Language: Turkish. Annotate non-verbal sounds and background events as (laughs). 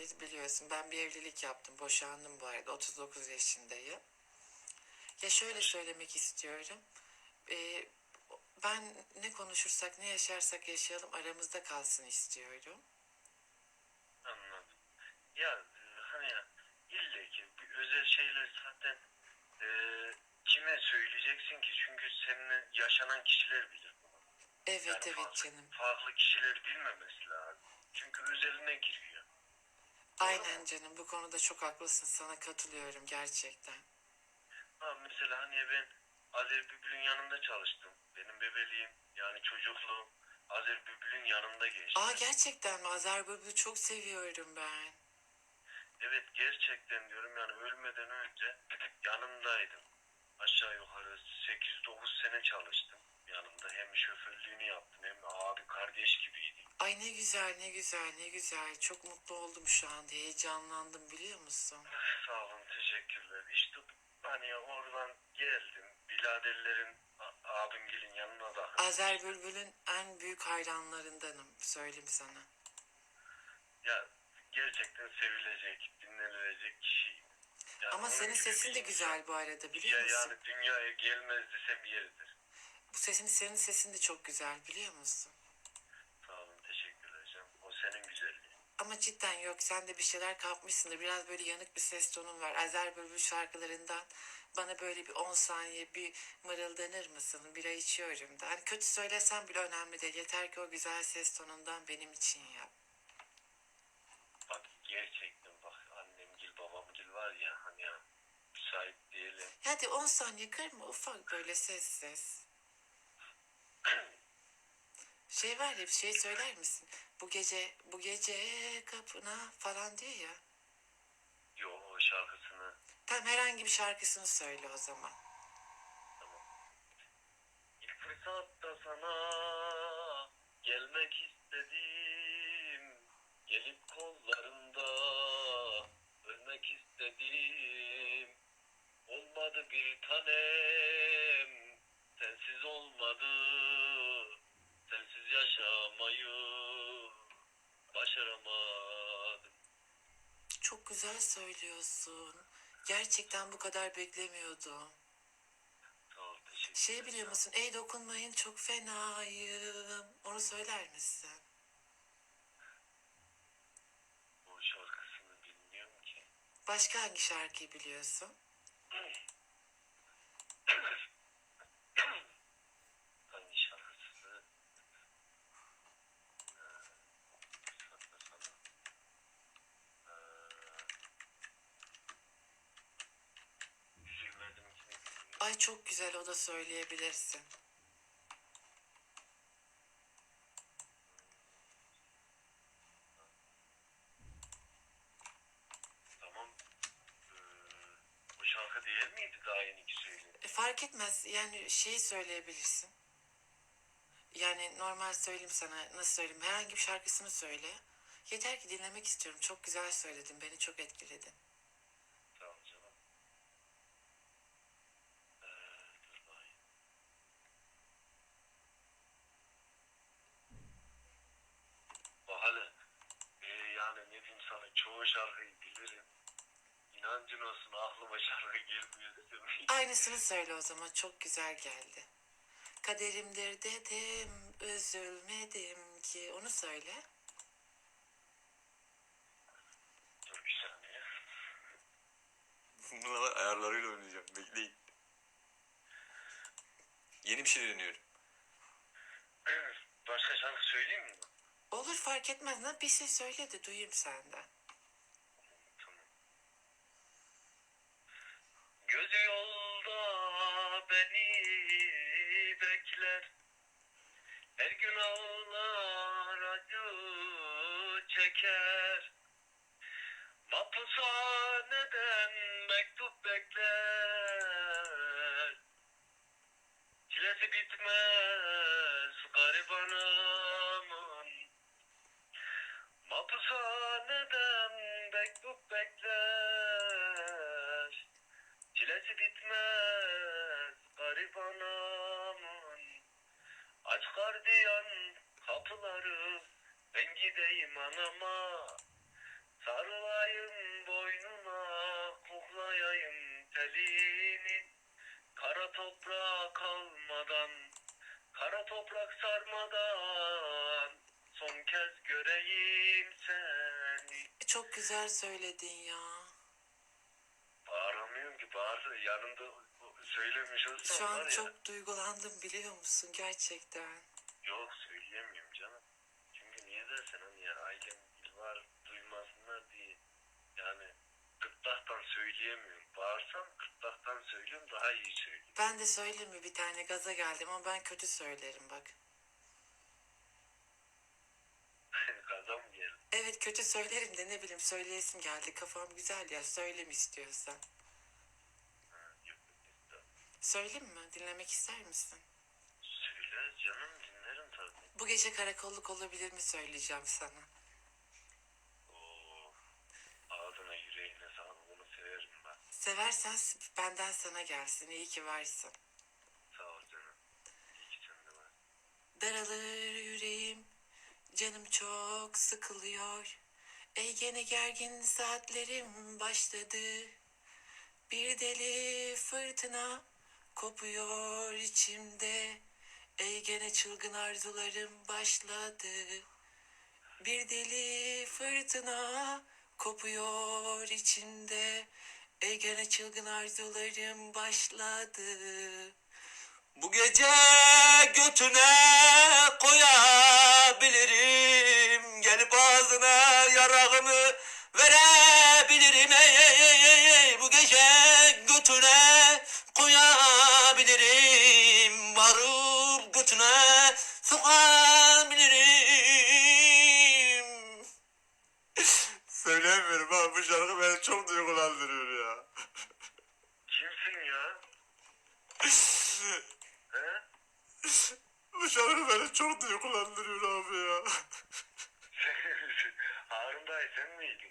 evli biliyorsun. Ben bir evlilik yaptım. Boşandım bu arada. 39 yaşındayım. Ya şöyle söylemek istiyorum. Ee, ben ne konuşursak ne yaşarsak yaşayalım aramızda kalsın istiyorum. Anladım. Ya e, hani ya ille ki bir özel şeyler zaten e, kime söyleyeceksin ki? Çünkü seninle yaşanan kişiler bilir bunu. Evet Yani evet farklı, canım. farklı kişiler bilmemesi lazım. Çünkü özeline giriyor. Aynen canım bu konuda çok haklısın. Sana katılıyorum gerçekten. Ha, mesela hani ben Azer Bülbül'ün yanında çalıştım. Benim bebeliğim yani çocukluğum Azer Bülbül'ün yanında geçti. Aa gerçekten mi? Azer Bülbül'ü çok seviyorum ben. Evet gerçekten diyorum yani ölmeden önce yanındaydım. Aşağı yukarı 8-9 sene çalıştım yanımda. Hem şoförlüğünü yaptım hem abi kardeş gibiydi. Ay ne güzel ne güzel ne güzel. Çok mutlu oldum şu anda. Heyecanlandım biliyor musun? Sağ olun teşekkürler. İşte hani oradan geldim. Biladerlerin abimgilin yanına da. Azer Bülbül'ün en büyük hayranlarındanım. Söyleyeyim sana. Ya gerçekten sevilecek, dinlenilecek kişi. Yani Ama senin sesin de güzel bu arada biliyor Ya musun? yani dünyaya gelmez desem yeridir. Bu sesin senin sesin de çok güzel biliyor musun? Sağ olun teşekkürler canım. O senin güzelliğin. Ama cidden yok sen de bir şeyler kapmışsındır. Biraz böyle yanık bir ses tonun var. Azer Bülbül şarkılarından bana böyle bir 10 saniye bir mırıldanır mısın? Bira içiyorum da. Hani kötü söylesen bile önemli değil. Yeter ki o güzel ses tonundan benim için yap. Bak gerçekten bak annemgil babamgil var ya hani ya müsait diyelim. Hadi 10 saniye kırma ufak böyle ses ses. Şey var ya bir şey söyler misin? Bu gece bu gece kapına falan diyor ya. Yo o şarkısını Tamam herhangi bir şarkısını söyle o zaman. tamam. İlk fırsatta sana gelmek istedim. Gelip kollarında ölmek istedim. Olmadı bir tanem, sensiz olmadı. Sensiz yaşamayı başaramadım. Çok güzel söylüyorsun. Gerçekten bu kadar beklemiyordum. Sağ ol, teşekkür Şey ederim. biliyor musun? Ey dokunmayın çok fenayım. Onu söyler misin? Bu şarkısını bilmiyorum ki. Başka hangi şarkıyı biliyorsun? Hangi şarkısı? Ee, sakla sana. Ee, üzülmedim ki. Ay çok güzel o da söyleyebilirsin. Tamam. Ee, bu şarkı değil miydi daha yeni ki söyledi? E, fark etmez. Yani şeyi söyleyebilirsin. Yani normal söyleyeyim sana. Nasıl söyleyeyim? Herhangi bir şarkısını söyle. Yeter ki dinlemek istiyorum. Çok güzel söyledin. Beni çok etkiledin. Sağ ol canım. Ee, dur bakayım. Bak hele, ee, yani ne diyeyim şarkıyı bilirim. İnancın olsun aklıma şarkı gelmiyor desem. (laughs) Aynısını söyle o zaman. Çok güzel geldi. Kaderimdir dedim, üzülmedim ki. Onu söyle. Dur bir saniye. (laughs) Bunlar ayarlarıyla oynayacağım. Bekleyin. Yeni bir şey deniyorum. (clears throat) Başka şarkı söyleyeyim mi? Olur fark etmez. Ne bir şey söyle de duyayım senden. Her gün ağlar acı çeker. Mapushaneden mektup bekler. Çilesi bitmez garibanımın. Mapushaneden mektup bekler. Çilesi bitmez garibanımın gardiyan kapıları ben gideyim anama. Sarılayım boynuna koklayayım telini. Kara toprağa kalmadan kara toprak sarmadan son kez göreyim seni. E, çok güzel söyledin ya. Bağıramıyorum ki bağır yanında söylemiş olsam Şu var an ya. çok duygulandım biliyor musun gerçekten. Yok söyleyemiyorum canım. Çünkü niye dersen hani ya ailem var duymasınlar diye. Yani gırtlaktan söyleyemiyorum. Bağırsam gırtlaktan söylüyorum daha iyi söylüyorum. Ben de söyleyeyim mi bir tane gaza geldim ama ben kötü söylerim bak. (laughs) Kazam geldi. Evet kötü söylerim de ne bileyim söyleyesim geldi. Kafam güzel ya söylem istiyorsan. Söyleyeyim mi? Dinlemek ister misin? Söyle canım dinlerim tabii. Bu gece karakolluk olabilir mi söyleyeceğim sana. Oo, ağzına yüreğine sağlık onu severim ben. Seversen benden sana gelsin. İyi ki varsın. Sağ ol canım. İyi ki sen de var. Daralır yüreğim, canım çok sıkılıyor. Ey gene gergin saatlerim başladı. Bir deli fırtına kopuyor içimde. Ey gene çılgın arzularım başladı. Bir deli fırtına kopuyor içimde. Ey gene çılgın arzularım başladı. Bu gece götüne koyabilirim. Gelip ağzına yarağımı verebilirim. Ey, ey, ey, ey. Bu gece ya? Kimsin ya? He? Bu şarkı beni çok duygulandırıyor abi ya. (laughs) Harun dayı sen miydin?